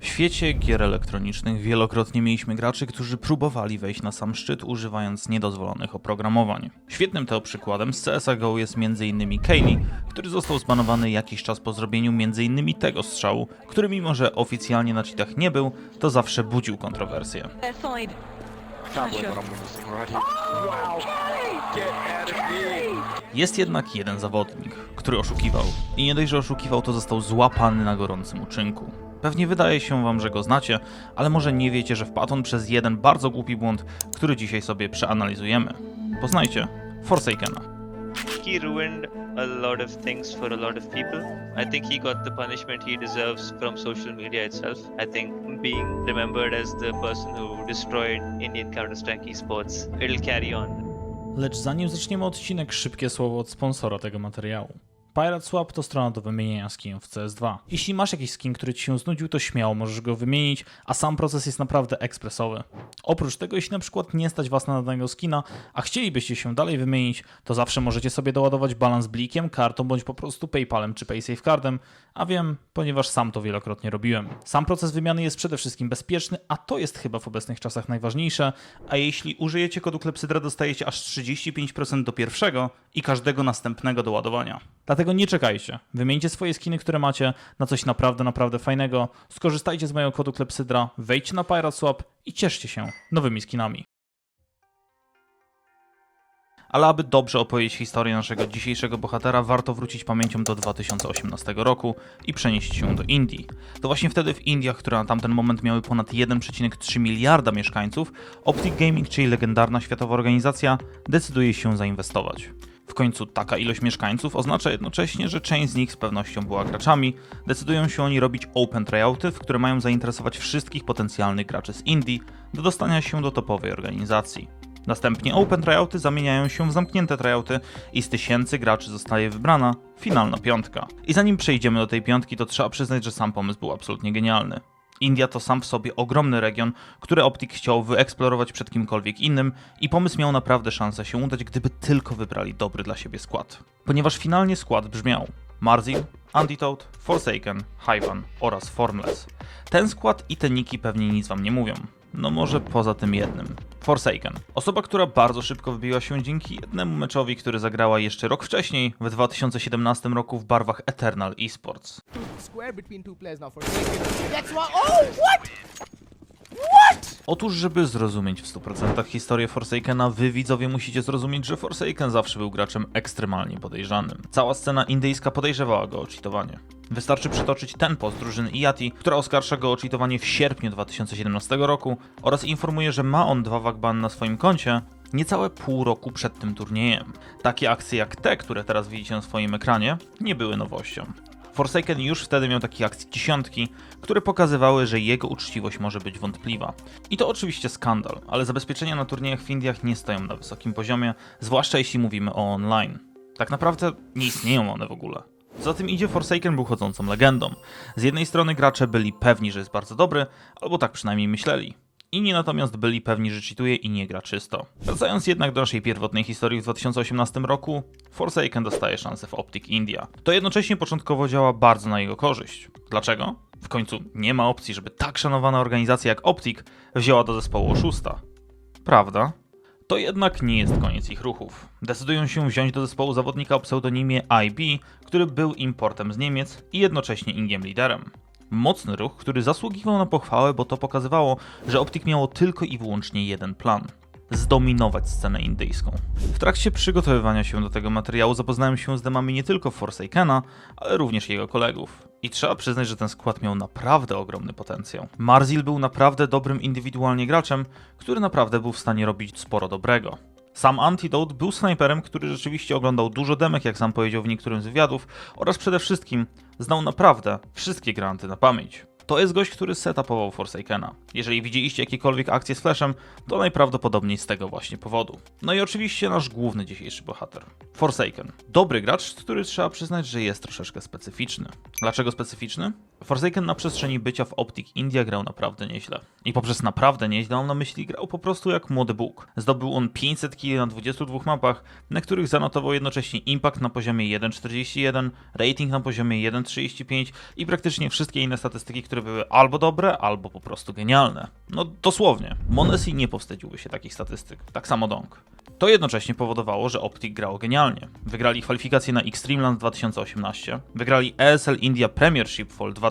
W świecie gier elektronicznych wielokrotnie mieliśmy graczy, którzy próbowali wejść na sam szczyt używając niedozwolonych oprogramowań. Świetnym tego przykładem z CSGO jest m.in. Kaylee, który został zbanowany jakiś czas po zrobieniu m.in. tego strzału, który mimo że oficjalnie na cheatach nie był, to zawsze budził here. Jest jednak jeden zawodnik, który oszukiwał. I nie dość, że oszukiwał, to został złapany na gorącym uczynku. Pewnie wydaje się wam, że go znacie, ale może nie wiecie, że wpadł on przez jeden bardzo głupi błąd, który dzisiaj sobie przeanalizujemy. Poznajcie Forsakena. he ruined a lot of things for a lot of people. I think he got the punishment he deserves from social media itself. I think being remembered as the person who destroyed Indian Counter Strike esports, it'll carry on. Lecz zanim zaczniemy odcinek, szybkie słowo od sponsora tego materiału. Pirate Swap to strona do wymienienia skinów w CS2. Jeśli masz jakiś skin, który ci się znudził, to śmiało możesz go wymienić, a sam proces jest naprawdę ekspresowy. Oprócz tego, jeśli na przykład nie stać was na danego skina, a chcielibyście się dalej wymienić, to zawsze możecie sobie doładować balans blikiem, kartą bądź po prostu PayPalem czy PaySafeCardem, a wiem, ponieważ sam to wielokrotnie robiłem. Sam proces wymiany jest przede wszystkim bezpieczny, a to jest chyba w obecnych czasach najważniejsze, a jeśli użyjecie kodu Klepsydra dostajecie aż 35% do pierwszego i każdego następnego do ładowania. Dlatego nie czekajcie. Wymieńcie swoje skiny, które macie na coś naprawdę, naprawdę fajnego. Skorzystajcie z mojego kodu Klepsydra, wejdźcie na Pirate Swap i cieszcie się nowymi skinami. Ale aby dobrze opowiedzieć historię naszego dzisiejszego bohatera, warto wrócić pamięcią do 2018 roku i przenieść się do Indii. To właśnie wtedy w Indiach, które na tamten moment miały ponad 1,3 miliarda mieszkańców, Optic Gaming, czyli legendarna światowa organizacja, decyduje się zainwestować. W końcu taka ilość mieszkańców oznacza jednocześnie, że część z nich z pewnością była graczami. Decydują się oni robić open tryouty, w które mają zainteresować wszystkich potencjalnych graczy z Indii do dostania się do topowej organizacji. Następnie open tryouty zamieniają się w zamknięte tryouty i z tysięcy graczy zostaje wybrana finalna piątka. I zanim przejdziemy do tej piątki, to trzeba przyznać, że sam pomysł był absolutnie genialny. India to sam w sobie ogromny region, który Optic chciał wyeksplorować przed kimkolwiek innym i pomysł miał naprawdę szansę się udać, gdyby tylko wybrali dobry dla siebie skład. Ponieważ finalnie skład brzmiał Marzil, Antitoad, Forsaken, Hyvan oraz Formless. Ten skład i te niki pewnie nic wam nie mówią. No może poza tym jednym. Forsaken. Osoba, która bardzo szybko wybiła się dzięki jednemu meczowi, który zagrała jeszcze rok wcześniej, w 2017 roku w barwach Eternal Esports. square between two players now for That's why. Oh, what? Otóż, żeby zrozumieć w 100% historię Forsakena, wy widzowie musicie zrozumieć, że Forsaken zawsze był graczem ekstremalnie podejrzanym. Cała scena indyjska podejrzewała go o cheatowanie. Wystarczy przytoczyć ten post drużyny IATI, która oskarża go o cheatowanie w sierpniu 2017 roku oraz informuje, że ma on dwa wakban na swoim koncie niecałe pół roku przed tym turniejem. Takie akcje jak te, które teraz widzicie na swoim ekranie, nie były nowością. Forsaken już wtedy miał takie akcje dziesiątki, które pokazywały, że jego uczciwość może być wątpliwa. I to oczywiście skandal, ale zabezpieczenia na turniejach w Indiach nie stoją na wysokim poziomie, zwłaszcza jeśli mówimy o online. Tak naprawdę nie istnieją one w ogóle. Za tym idzie Forsaken był chodzącą legendą. Z jednej strony gracze byli pewni, że jest bardzo dobry, albo tak przynajmniej myśleli. Inni natomiast byli pewni, że cheatuje i nie gra czysto. Wracając jednak do naszej pierwotnej historii w 2018 roku, Forsaken dostaje szansę w Optic India. To jednocześnie początkowo działa bardzo na jego korzyść. Dlaczego? W końcu nie ma opcji, żeby tak szanowana organizacja jak Optic wzięła do zespołu oszusta. Prawda? To jednak nie jest koniec ich ruchów. Decydują się wziąć do zespołu zawodnika o pseudonimie IB, który był importem z Niemiec i jednocześnie ingiem liderem. Mocny ruch, który zasługiwał na pochwałę, bo to pokazywało, że Optic miało tylko i wyłącznie jeden plan zdominować scenę indyjską. W trakcie przygotowywania się do tego materiału zapoznałem się z demami nie tylko Forsakena, ale również jego kolegów. I trzeba przyznać, że ten skład miał naprawdę ogromny potencjał. Marzil był naprawdę dobrym indywidualnie graczem, który naprawdę był w stanie robić sporo dobrego. Sam Antidote był snajperem, który rzeczywiście oglądał dużo demek, jak sam powiedział w niektórym z wywiadów, oraz przede wszystkim znał naprawdę wszystkie granty na pamięć. To jest gość, który setupował Forsakena. Jeżeli widzieliście jakiekolwiek akcje z Flashem, to najprawdopodobniej z tego właśnie powodu. No i oczywiście nasz główny dzisiejszy bohater. Forsaken. Dobry gracz, który trzeba przyznać, że jest troszeczkę specyficzny. Dlaczego specyficzny? Forsaken na przestrzeni bycia w Optic India grał naprawdę nieźle. I poprzez naprawdę nieźle mam na myśli grał po prostu jak młody Bóg. Zdobył on 500 kg na 22 mapach, na których zanotował jednocześnie impact na poziomie 1.41, rating na poziomie 1.35 i praktycznie wszystkie inne statystyki, które były albo dobre, albo po prostu genialne. No dosłownie. Monesi nie powstydziłby się takich statystyk. Tak samo Dong. To jednocześnie powodowało, że Optic grało genialnie. Wygrali kwalifikacje na Extremeland 2018, wygrali ESL India Premiership Fall 2018,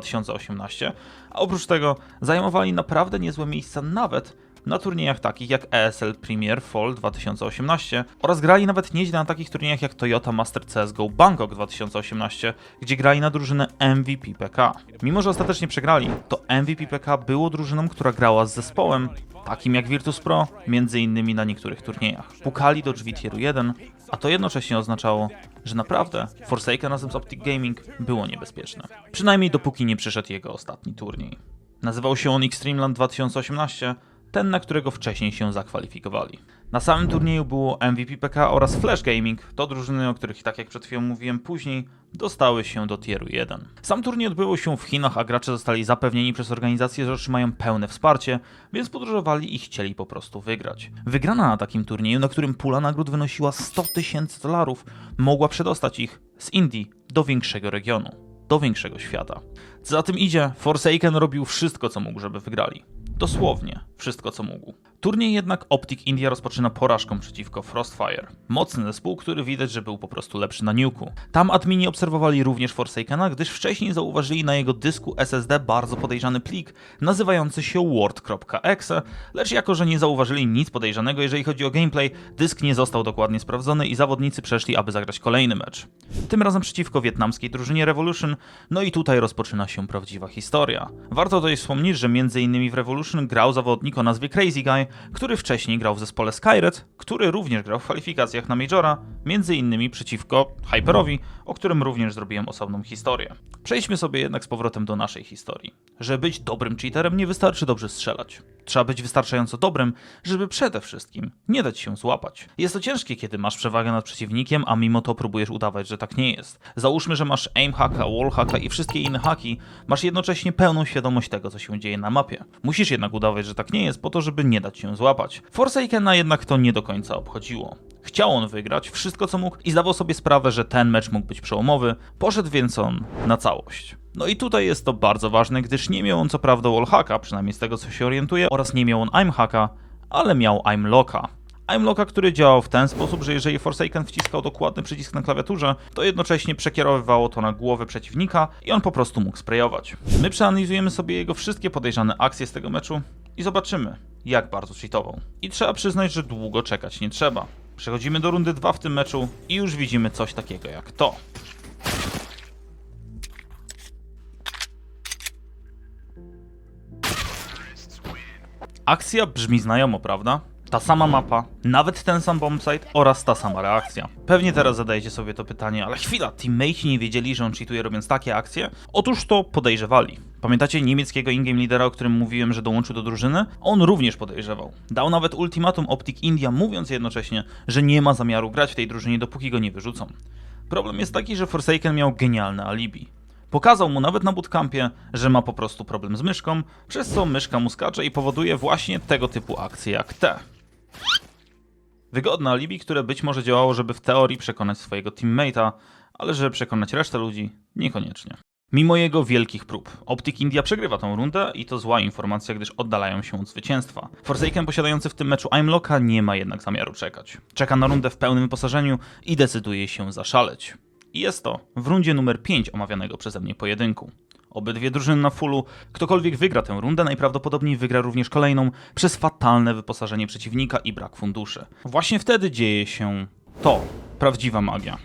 a oprócz tego zajmowali naprawdę niezłe miejsca nawet na turniejach takich jak ESL Premier Fall 2018 oraz grali nawet nieźle na takich turniejach jak Toyota Master CSGO Bangkok 2018, gdzie grali na drużynę MVP PK. Mimo, że ostatecznie przegrali, to MVP PK było drużyną, która grała z zespołem takim jak Virtus Pro, między innymi na niektórych turniejach. Pukali do drzwi tieru 1, a to jednocześnie oznaczało, że naprawdę Forsaken razem z Optic Gaming było niebezpieczne. Przynajmniej dopóki nie przyszedł jego ostatni turniej. Nazywał się on Extremeland 2018, ten na którego wcześniej się zakwalifikowali. Na samym turnieju było MVP PK oraz Flash Gaming, to drużyny, o których tak jak przed chwilą mówiłem później, dostały się do tieru 1. Sam turniej odbywał się w Chinach, a gracze zostali zapewnieni przez organizację, że otrzymają pełne wsparcie, więc podróżowali i chcieli po prostu wygrać. Wygrana na takim turnieju, na którym pula nagród wynosiła 100 tysięcy dolarów, mogła przedostać ich z Indii do większego regionu, do większego świata. Za tym idzie, Forsaken robił wszystko, co mógł, żeby wygrali. Dosłownie wszystko, co mógł. Turniej jednak Optic India rozpoczyna porażką przeciwko Frostfire. Mocny zespół, który widać, że był po prostu lepszy na Nuke'u. Tam admini obserwowali również Forsakena, gdyż wcześniej zauważyli na jego dysku SSD bardzo podejrzany plik, nazywający się word.exe, lecz jako, że nie zauważyli nic podejrzanego, jeżeli chodzi o gameplay, dysk nie został dokładnie sprawdzony i zawodnicy przeszli, aby zagrać kolejny mecz. Tym razem przeciwko wietnamskiej drużynie Revolution, no i tutaj rozpoczyna się prawdziwa historia. Warto tutaj wspomnieć, że m.in. w Revolution grał zawodnik o nazwie Crazy Guy, który wcześniej grał w zespole Skyred, który również grał w kwalifikacjach na Majora, m.in. przeciwko Hyperowi, o którym również zrobiłem osobną historię. Przejdźmy sobie jednak z powrotem do naszej historii. Żeby być dobrym cheaterem nie wystarczy dobrze strzelać. Trzeba być wystarczająco dobrym, żeby przede wszystkim nie dać się złapać. Jest to ciężkie, kiedy masz przewagę nad przeciwnikiem, a mimo to próbujesz udawać, że tak nie jest. Załóżmy, że masz aim hacka, wall hacka i wszystkie inne haki, masz jednocześnie pełną świadomość tego, co się dzieje na mapie. Musisz jednak udawać, że tak nie jest, po to, żeby nie dać się złapać. Forsakena jednak to nie do końca obchodziło. Chciał on wygrać wszystko co mógł i zdawał sobie sprawę, że ten mecz mógł być przełomowy, poszedł więc on na całość. No i tutaj jest to bardzo ważne, gdyż nie miał on co prawda wallhacka, przynajmniej z tego co się orientuje, oraz nie miał on aimhacka, ale miał aimlocka. Aimlocka, który działał w ten sposób, że jeżeli Forsaken wciskał dokładny przycisk na klawiaturze, to jednocześnie przekierowywało to na głowę przeciwnika i on po prostu mógł sprayować. My przeanalizujemy sobie jego wszystkie podejrzane akcje z tego meczu i zobaczymy, jak bardzo cheatował. I trzeba przyznać, że długo czekać nie trzeba. Przechodzimy do rundy 2 w tym meczu i już widzimy coś takiego jak to. Akcja brzmi znajomo, prawda? Ta sama mapa, nawet ten sam bombsite oraz ta sama reakcja. Pewnie teraz zadajecie sobie to pytanie, ale chwila, teammateci nie wiedzieli, że on cheatuje robiąc takie akcje? Otóż to podejrzewali. Pamiętacie niemieckiego in-game lidera, o którym mówiłem, że dołączył do drużyny? On również podejrzewał. Dał nawet ultimatum Optic India, mówiąc jednocześnie, że nie ma zamiaru grać w tej drużynie, dopóki go nie wyrzucą. Problem jest taki, że Forsaken miał genialne alibi. Pokazał mu nawet na bootcampie, że ma po prostu problem z myszką, przez co myszka mu skacze i powoduje właśnie tego typu akcje jak te. Wygodne alibi, które być może działało, żeby w teorii przekonać swojego teammate'a, ale żeby przekonać resztę ludzi, niekoniecznie. Mimo jego wielkich prób, Optic India przegrywa tą rundę i to zła informacja, gdyż oddalają się od zwycięstwa. Forsaken posiadający w tym meczu Aimlocka nie ma jednak zamiaru czekać. Czeka na rundę w pełnym wyposażeniu i decyduje się zaszaleć. I jest to w rundzie numer 5 omawianego przeze mnie pojedynku. Obydwie drużyny na fullu, ktokolwiek wygra tę rundę, najprawdopodobniej wygra również kolejną przez fatalne wyposażenie przeciwnika i brak funduszy. Właśnie wtedy dzieje się to, prawdziwa magia.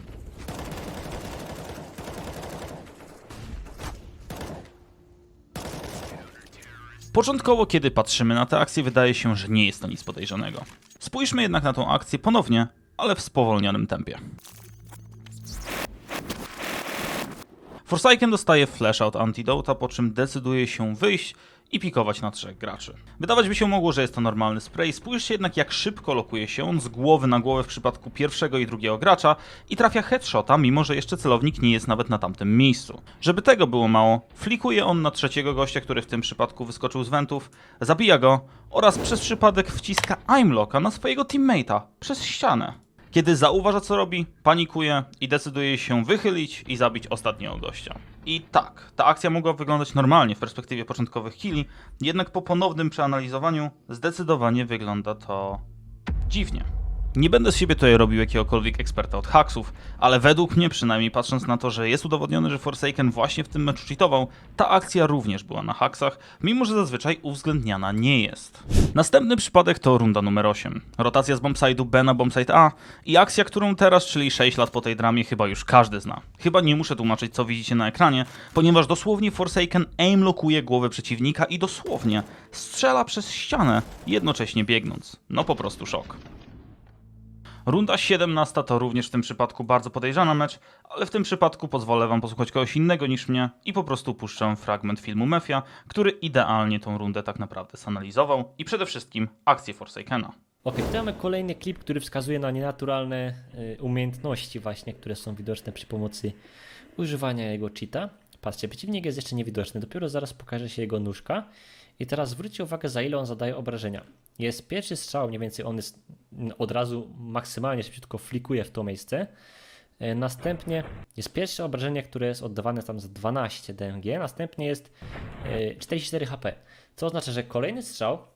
Początkowo, kiedy patrzymy na tę akcję, wydaje się, że nie jest to nic podejrzanego. Spójrzmy jednak na tą akcję ponownie, ale w spowolnionym tempie. Forsaken dostaje flash out antidota, po czym decyduje się wyjść i pikować na trzech graczy. Wydawać by się mogło, że jest to normalny spray, spójrzcie jednak jak szybko lokuje się on z głowy na głowę w przypadku pierwszego i drugiego gracza i trafia headshota, mimo że jeszcze celownik nie jest nawet na tamtym miejscu. Żeby tego było mało, flikuje on na trzeciego gościa, który w tym przypadku wyskoczył z wentów, zabija go oraz przez przypadek wciska aimlocka na swojego teammate'a przez ścianę. Kiedy zauważa co robi, panikuje i decyduje się wychylić i zabić ostatniego gościa. I tak, ta akcja mogła wyglądać normalnie w perspektywie początkowych killi, jednak po ponownym przeanalizowaniu zdecydowanie wygląda to dziwnie. Nie będę z siebie tutaj robił jakiegokolwiek eksperta od haksów, ale według mnie, przynajmniej patrząc na to, że jest udowodnione, że Forsaken właśnie w tym meczu cheatował, ta akcja również była na haksach, mimo że zazwyczaj uwzględniana nie jest. Następny przypadek to runda numer 8. Rotacja z bombside'u B na bombside A i akcja, którą teraz, czyli 6 lat po tej dramie, chyba już każdy zna. Chyba nie muszę tłumaczyć, co widzicie na ekranie, ponieważ dosłownie Forsaken aimlockuje głowę przeciwnika i dosłownie strzela przez ścianę, jednocześnie biegnąc. No po prostu szok. Runda 17 to również w tym przypadku bardzo podejrzana mecz, ale w tym przypadku pozwolę wam posłuchać kogoś innego niż mnie i po prostu puszczę fragment filmu Mefia, który idealnie tą rundę tak naprawdę zanalizował i przede wszystkim akcję Forsakena. Ok, tutaj mamy kolejny klip, który wskazuje na nienaturalne y, umiejętności właśnie, które są widoczne przy pomocy używania jego cheata. Patrzcie, przeciwnik jest jeszcze niewidoczny, dopiero zaraz pokaże się jego nóżka. I teraz zwróćcie uwagę, za ile on zadaje obrażenia. Jest pierwszy strzał, mniej więcej on jest mm, od razu maksymalnie szybciutko flikuje w to miejsce. E, Następnie jest pierwsze obrażenie, które jest oddawane tam za 12 DMG, następnie jest e, 44 HP. Co oznacza, że kolejny strzał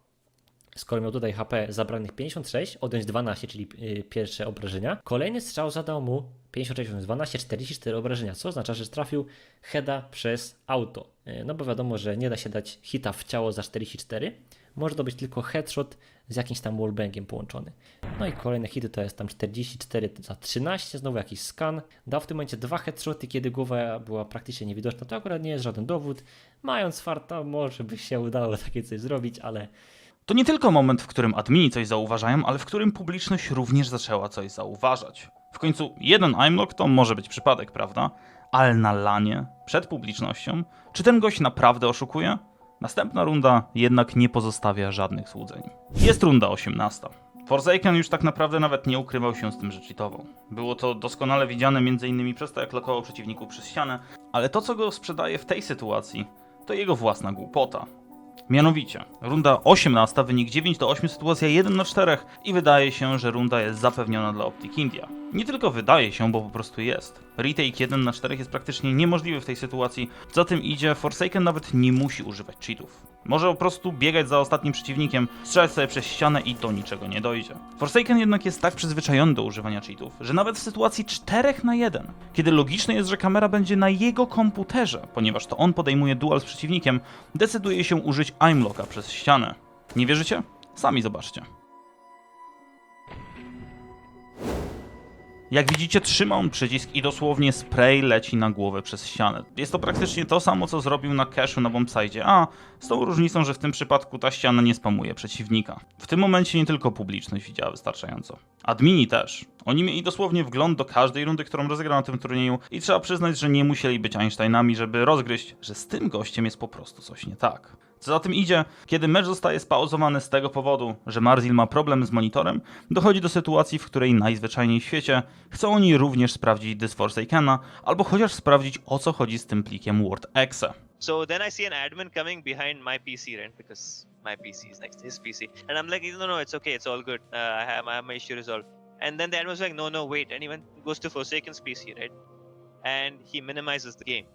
skoro miał tutaj HP zabranych 56, odjąć 12, czyli y, pierwsze obrażenia. Kolejny strzał zadał mu 56 odjąć 12, 44 obrażenia, co oznacza, że trafił heada przez auto. No bo wiadomo, że nie da się dać hita w ciało za 44. Może to być tylko headshot z jakimś tam wallbangiem połączony. No i kolejne hity to jest tam 44 za 13, znowu jakiś skan. Dał w tym momencie dwa headshoty, kiedy głowa była praktycznie niewidoczna. To akurat nie jest żaden dowód. Mając farta, może by się udało takie coś zrobić, ale To nie tylko moment, w którym admini coś zauważają, ale w którym publiczność również zaczęła coś zauważać. W końcu jeden aimlock to może być przypadek, prawda? Ale na lanie, przed publicznością, czy ten gość naprawdę oszukuje? Następna runda jednak nie pozostawia żadnych złudzeń. Jest runda 18. Forsaken już tak naprawdę nawet nie ukrywał się z tym, że cheatował. Było to doskonale widziane m.in. przez to, jak lokował przeciwników przez ścianę, ale to, co go sprzedaje w tej sytuacji, to jego własna głupota. Mianowicie, runda 18, wynik 9 do 8, sytuacja 1 na 4 i wydaje się, że runda jest zapewniona dla Optic India. Nie tylko wydaje się, bo po prostu jest. Retake 1 na 4 jest praktycznie niemożliwy w tej sytuacji, za tym idzie Forsaken nawet nie musi używać cheatów. Może po prostu biegać za ostatnim przeciwnikiem, strzelać sobie przez ścianę i do niczego nie dojdzie. Forsaken jednak jest tak przyzwyczajony do używania cheatów, że nawet w sytuacji 4 na 1, kiedy logiczne jest, że kamera będzie na jego komputerze, ponieważ to on podejmuje duel z przeciwnikiem, decyduje się użyć aimlocka przez ścianę. Nie wierzycie? Sami zobaczcie. Jak widzicie, trzyma on przycisk i dosłownie spray leci na głowę przez ścianę. Jest to praktycznie to samo, co zrobił na cashu na bombsite A, z tą różnicą, że w tym przypadku ta ściana nie spamuje przeciwnika. W tym momencie nie tylko publiczność widziała wystarczająco. Admini też. Oni mieli dosłownie wgląd do każdej rundy, którą rozegrał na tym turnieju i trzeba przyznać, że nie musieli być Einsteinami, żeby rozgryźć, że z tym gościem jest po prostu coś nie tak. Co za tym idzie, kiedy mecz zostaje spauzowany z tego powodu, że Marzil ma problem z monitorem, dochodzi do sytuacji, w której najzwyczajniej w świecie chcą oni również sprawdzić dys Forsakena, albo chociaż sprawdzić o co chodzi z tym plikiem WordExe. So then I see an admin coming behind my PC, right? Because my PC is next to his PC, and I'm like, no, no, it's okay, it's all good. Uh, I have I have my issue resolved. And then the admin was like, no, no, wait. And he goes to Forsaken's PC, right? And he minimizes the game.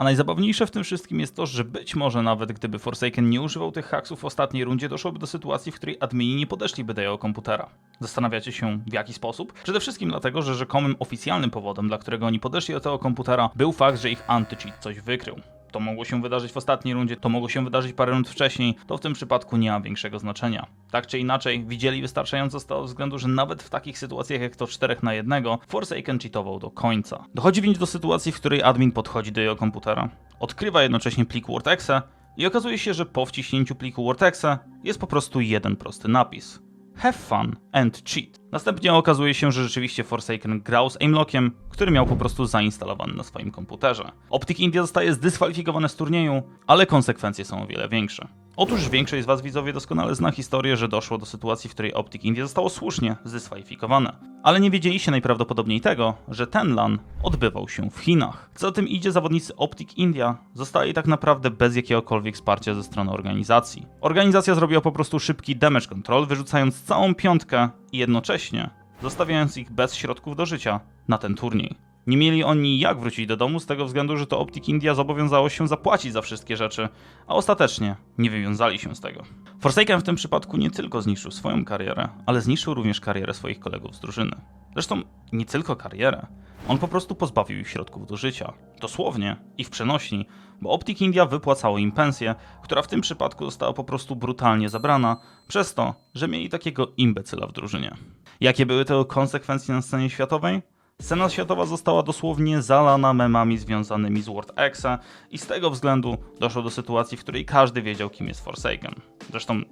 A najzabawniejsze w tym wszystkim jest to, że być może nawet gdyby Forsaken nie używał tych haksów w ostatniej rundzie, doszłoby do sytuacji, w której admini nie podeszliby do jego komputera. Zastanawiacie się w jaki sposób? Przede wszystkim dlatego, że rzekomym oficjalnym powodem, dla którego oni podeszli do tego komputera, był fakt, że ich anti-cheat coś wykrył. To mogło się wydarzyć w ostatniej rundzie, to mogło się wydarzyć parę rund wcześniej, to w tym przypadku nie ma większego znaczenia. Tak czy inaczej, widzieli wystarczająco z tego względu, że nawet w takich sytuacjach jak to 4 na 1, Forsaken cheatował do końca. Dochodzi więc do sytuacji, w której admin podchodzi do jego komputera, odkrywa jednocześnie plik WordExe i okazuje się, że po wciśnięciu pliku WordExe jest po prostu jeden prosty napis. Have fun and cheat. Następnie okazuje się, że rzeczywiście Forsaken grał z aimlockiem, który miał po prostu zainstalowany na swoim komputerze. Optic India zostaje zdyskwalifikowane z turnieju, ale konsekwencje są o wiele większe. Otóż większość z Was widzowie doskonale zna historię, że doszło do sytuacji, w której Optic India zostało słusznie zdyskwalifikowane. Ale nie wiedzieliście najprawdopodobniej tego, że ten LAN odbywał się w Chinach. Co za tym idzie, zawodnicy Optic India zostali tak naprawdę bez jakiegokolwiek wsparcia ze strony organizacji. Organizacja zrobiła po prostu szybki damage control, wyrzucając całą piątkę i jednocześnie zostawiając ich bez środków do życia na ten turniej. Nie mieli oni jak wrócić do domu z tego względu, że to Optic India zobowiązało się zapłacić za wszystkie rzeczy, a ostatecznie nie wywiązali się z tego. Forsaken w tym przypadku nie tylko zniszczył swoją karierę, ale zniszczył również karierę swoich kolegów z drużyny. Zresztą nie tylko karierę, on po prostu pozbawił ich środków do życia. Dosłownie i w przenośni, bo Optic India wypłacało im pensję, która w tym przypadku została po prostu brutalnie zabrana, przez to, że mieli takiego imbecyla w drużynie. Jakie były tego konsekwencje na scenie światowej? Scena światowa została dosłownie zalana memami związanymi z World Exe i z tego względu doszło do sytuacji, w której każdy wiedział, kim jest Forsaken. Zresztą,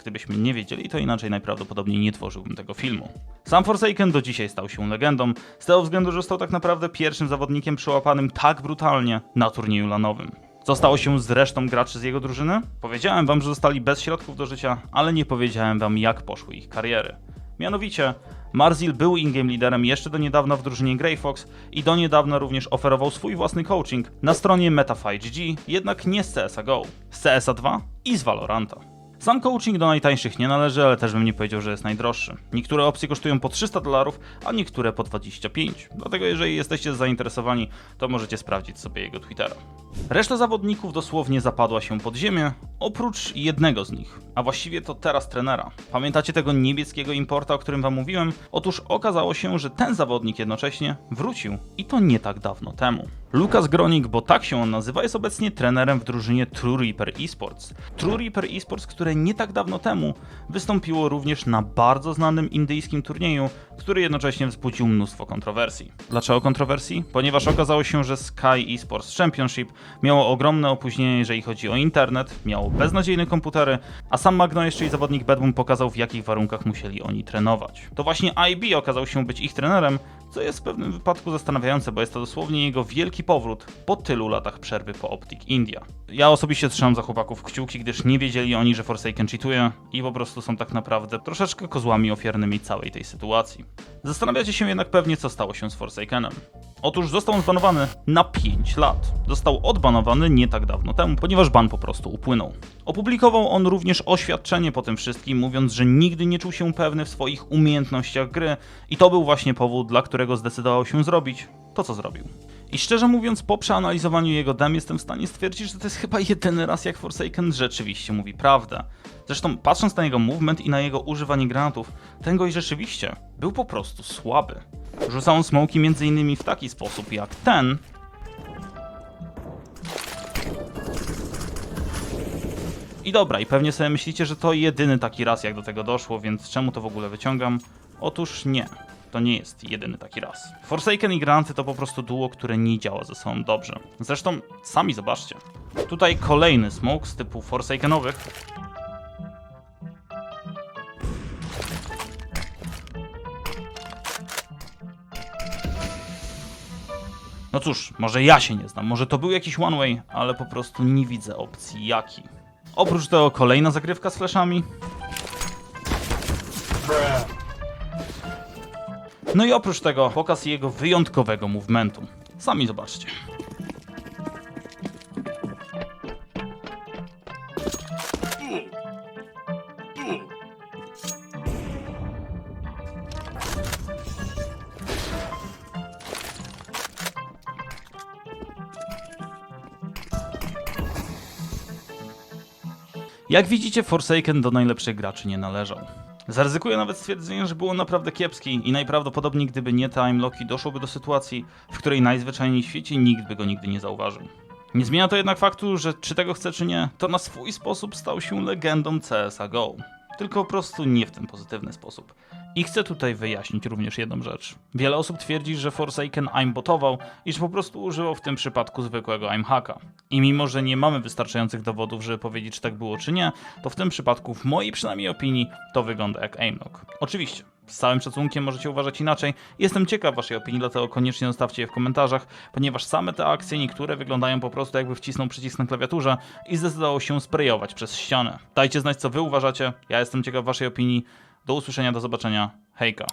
gdybyśmy nie wiedzieli, to inaczej najprawdopodobniej nie tworzyłbym tego filmu. Sam Forsaken do dzisiaj stał się legendą, z tego względu, że został tak naprawdę pierwszym zawodnikiem przyłapanym tak brutalnie na turnieju lanowym. Co stało się z resztą graczy z jego drużyny? Powiedziałem wam, że zostali bez środków do życia, ale nie powiedziałem wam, jak poszły ich kariery. Mianowicie, Marzil był in-game liderem jeszcze do niedawna w drużynie Grey Fox i do niedawna również oferował swój własny coaching na stronie MetaFight.gg, jednak nie z CSA GO, z CSA 2 i z Valoranta. Sam coaching do najtańszych nie należy, ale też bym nie powiedział, że jest najdroższy. Niektóre opcje kosztują po 300 dolarów, a niektóre po 25. Dlatego jeżeli jesteście zainteresowani, to możecie sprawdzić sobie jego Twittera. Reszta zawodników dosłownie zapadła się pod ziemię, oprócz jednego z nich, a właściwie to teraz trenera. Pamiętacie tego niemieckiego importa, o którym wam mówiłem? Otóż okazało się, że ten zawodnik jednocześnie wrócił i to nie tak dawno temu. Lukas Gronik, bo tak się on nazywa, jest obecnie trenerem w drużynie True Reaper Esports. True Reaper Esports, które nie tak dawno temu wystąpiło również na bardzo znanym indyjskim turnieju, który jednocześnie wzbudził mnóstwo kontrowersji. Dlaczego kontrowersji? Ponieważ okazało się, że Sky Esports Championship miało ogromne opóźnienie, jeżeli chodzi o internet, miało beznadziejne komputery, a sam Magno jeszcze i zawodnik Bedboom pokazał w jakich warunkach musieli oni trenować. To właśnie IB okazał się być ich trenerem, co jest w pewnym wypadku zastanawiające, bo jest to dosłownie jego wielki powrót po tylu latach przerwy po Optic India. Ja osobiście trzymam za chłopaków kciuki, gdyż nie wiedzieli oni, że Forsaken cheatuje i po prostu są tak naprawdę troszeczkę kozłami ofiarnymi całej tej sytuacji. Zastanawiacie się jednak pewnie, co stało się z Forsakenem. Otóż został on zbanowany na 5 lat. Został odbanowany nie tak dawno temu, ponieważ ban po prostu upłynął. Opublikował on również oświadczenie po tym wszystkim, mówiąc, że nigdy nie czuł się pewny w swoich umiejętnościach gry i to był właśnie powód, dla którego zdecydował się zrobić to, co zrobił. I szczerze mówiąc, po przeanalizowaniu jego dem jestem w stanie stwierdzić, że to jest chyba jedyny raz, jak Forsaken rzeczywiście mówi prawdę. Zresztą, patrząc na jego movement i na jego używanie granatów, ten gość rzeczywiście był po prostu słaby. Rzucał on smoki m.in. w taki sposób jak ten, I dobra, i pewnie sobie myślicie, że to jedyny taki raz, jak do tego doszło, więc czemu to w ogóle wyciągam? Otóż nie. To nie jest jedyny taki raz. Forsaken i Granaty to po prostu duo, które nie działa ze sobą dobrze. Zresztą sami zobaczcie. Tutaj kolejny smoke z typu Forsakenowych. No cóż, może ja się nie znam, może to był jakiś one way, ale po prostu nie widzę opcji jaki. Oprócz tego kolejna zagrywka z flashami. No i oprócz tego pokaz jego wyjątkowego movementu. Sami zobaczcie. Jak widzicie, Forsaken do najlepszych graczy nie należał. Zaryzykuję nawet stwierdzenie, że był on naprawdę kiepski i najprawdopodobniej gdyby nie time locki doszłoby do sytuacji, w której najzwyczajniej w świecie nikt by go nigdy nie zauważył. Nie zmienia to jednak faktu, że czy tego chce czy nie, to na swój sposób stał się legendą CSA GO. Tylko po prostu nie w ten pozytywny sposób. I chcę tutaj wyjaśnić również jedną rzecz. Wiele osób twierdzi, że Forsaken aimbotował i że po prostu używał w tym przypadku zwykłego aimhacka. I mimo, że nie mamy wystarczających dowodów, żeby powiedzieć, czy tak było, czy nie, to w tym przypadku, w mojej przynajmniej opinii, to wygląda jak aimlock. Oczywiście, z całym szacunkiem możecie uważać inaczej. Jestem ciekaw waszej opinii, dlatego koniecznie zostawcie je w komentarzach, ponieważ same te akcje niektóre wyglądają po prostu jakby wcisnął przycisk na klawiaturze i zdecydował się sprayować przez ścianę. Dajcie znać co wy uważacie, ja jestem ciekaw waszej opinii. Do usłyszenia, do zobaczenia. Hejka.